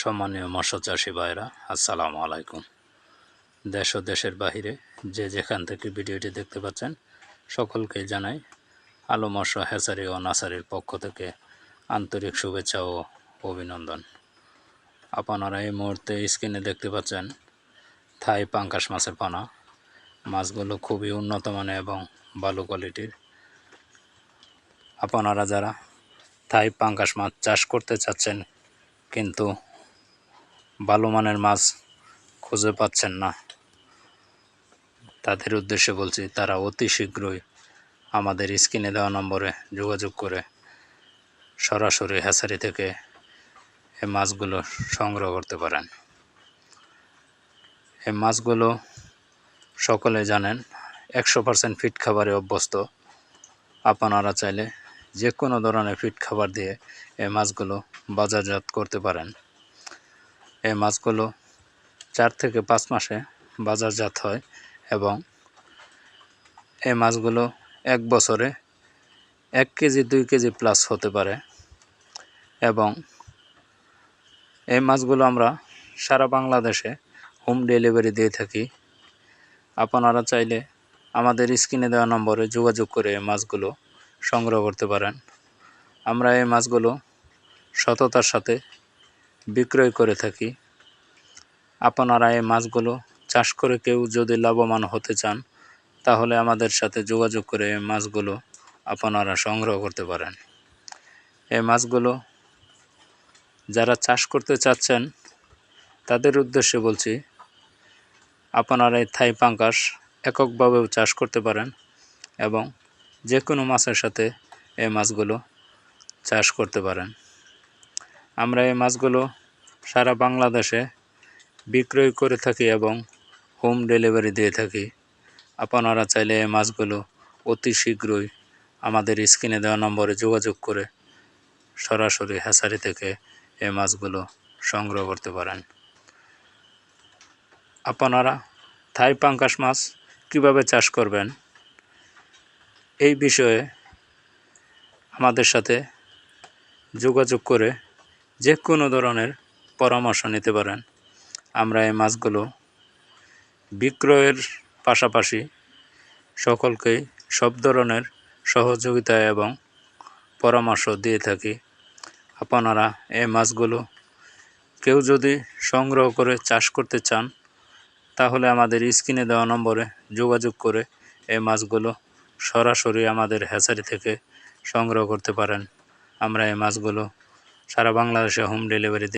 সম্মানীয় মৎস্য চাষি ভাইরা আসসালামু আলাইকুম। দেশ ও দেশের বাহিরে যে যেখান থেকে ভিডিওটি দেখতে পাচ্ছেন, সকলকে জানাই আলো মৎস্য হ্যাচারি ও নাসারির পক্ষ থেকে আন্তরিক শুভেচ্ছা ও অভিনন্দন। আপনারা এই মুহূর্তে স্ক্রিনে দেখতে পাচ্ছেন থাই পাঙ্কাশ মাছের পানা। মাছগুলো খুবই উন্নত মানের এবং ভালো কোয়ালিটির। আপনারা যারা থাই পাঙ্কাশ মাছ চাষ করতে চাচ্ছেন, কিন্তু ভালো মানের মাছ খুঁজে পাচ্ছেন না। তাদের উদ্দেশ্যে বলছি, তারা অতি শীঘ্রই আমাদের স্ক্রিনে দেওয়া নম্বরে যোগাযোগ করে সরাসরি হ্যাচারি থেকে এই মাছগুলো সংগ্রহ করতে পারেন। এই মাছগুলো সকলে জানেন, একশো পার্সেন্ট ফিট খাবারে অভ্যস্ত। আপনারা চাইলে যে কোনো ধরনের ফিট খাবার দিয়ে এই মাছগুলো বাজারজাত করতে পারেন। এই মাছগুলো চার থেকে পাঁচ মাসে বাজারজাত হয় এবং এই মাছগুলো এক বছরে এক কেজি, দুই কেজি প্লাস হতে পারে এবং এই মাছগুলো আমরা সারা বাংলাদেশে হোম ডেলিভারি দিয়ে থাকি। আপনারা চাইলে আমাদের স্ক্রিনে দেওয়া নম্বরে যোগাযোগ করে এই মাছগুলো সংগ্রহ করতে পারেন। আমরা এই মাছগুলো সততার সাথে বিক্রয় করে থাকি। আপনারা এই মাছগুলো চাষ করে কেউ যদি লাভবান হতে চান, তাহলে আমাদের সাথে যোগাযোগ করে এই মাছগুলো আপনারা সংগ্রহ করতে পারেন। এই মাছগুলো যারা চাষ করতে চাচ্ছেন, তাদের উদ্দেশ্যে বলছি, আপনারা এই থাই পাঙ্কাশ এককভাবেও চাষ করতে পারেন এবং যে কোনো মাছের সাথে এই মাছগুলো চাষ করতে পারেন। আমরা এই মাছগুলো সারা বাংলাদেশে বিক্রয় করে থাকি এবং হোম ডেলিভারি দিয়ে থাকি। আপনারা চাইলে এই মাছগুলো অতি শীঘ্রই আমাদের স্ক্রিনে দেওয়া নম্বরে যোগাযোগ করে সরাসরি হ্যাচারি থেকে এই মাছগুলো সংগ্রহ করতে পারেন। আপনারা থাই পাঙ্কাশ মাছ কীভাবে চাষ করবেন? এই বিষয়ে আমাদের সাথে যোগাযোগ করে যে কোনো ধরনের পরামর্শ নিতে পারেন। আমরা এই মাছগুলো বিক্রয়ের পাশাপাশি সকলকেই সব ধরনের সহযোগিতা এবং পরামর্শ দিয়ে থাকি। আপনারা এই মাছগুলো কেউ যদি সংগ্রহ করে চাষ করতে চান, তাহলে আমাদের স্ক্রিনে দেওয়া নম্বরে যোগাযোগ করে এই মাছগুলো সরাসরি আমাদের হ্যাচারি থেকে সংগ্রহ করতে পারেন। আমরা এই মাছগুলো সারা বাংলাদেশে হোম ডেলিভারি